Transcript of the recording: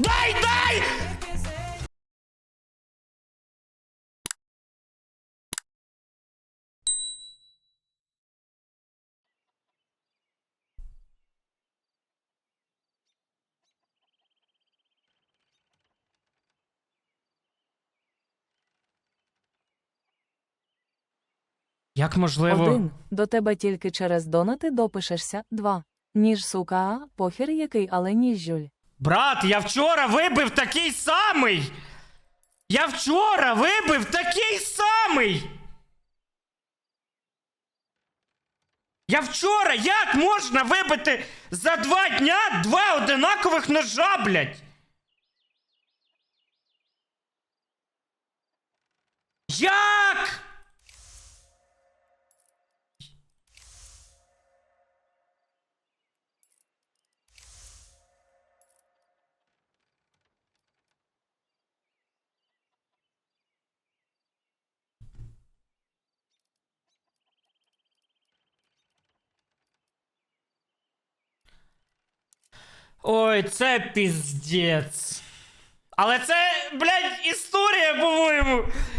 Дай, дай! Як можливо? Один. До тебе тільки через донати допишешся. Два. Ніж сука, а похер який, але ніж жюль. Брат, я вчора вибив такий самий! Я вчора вибив такий самий! Я вчора як можна вибити за два дня два одинакових ножа, блядь? Як? Ой, це піздець. Але це, блядь, історія, по-моєму.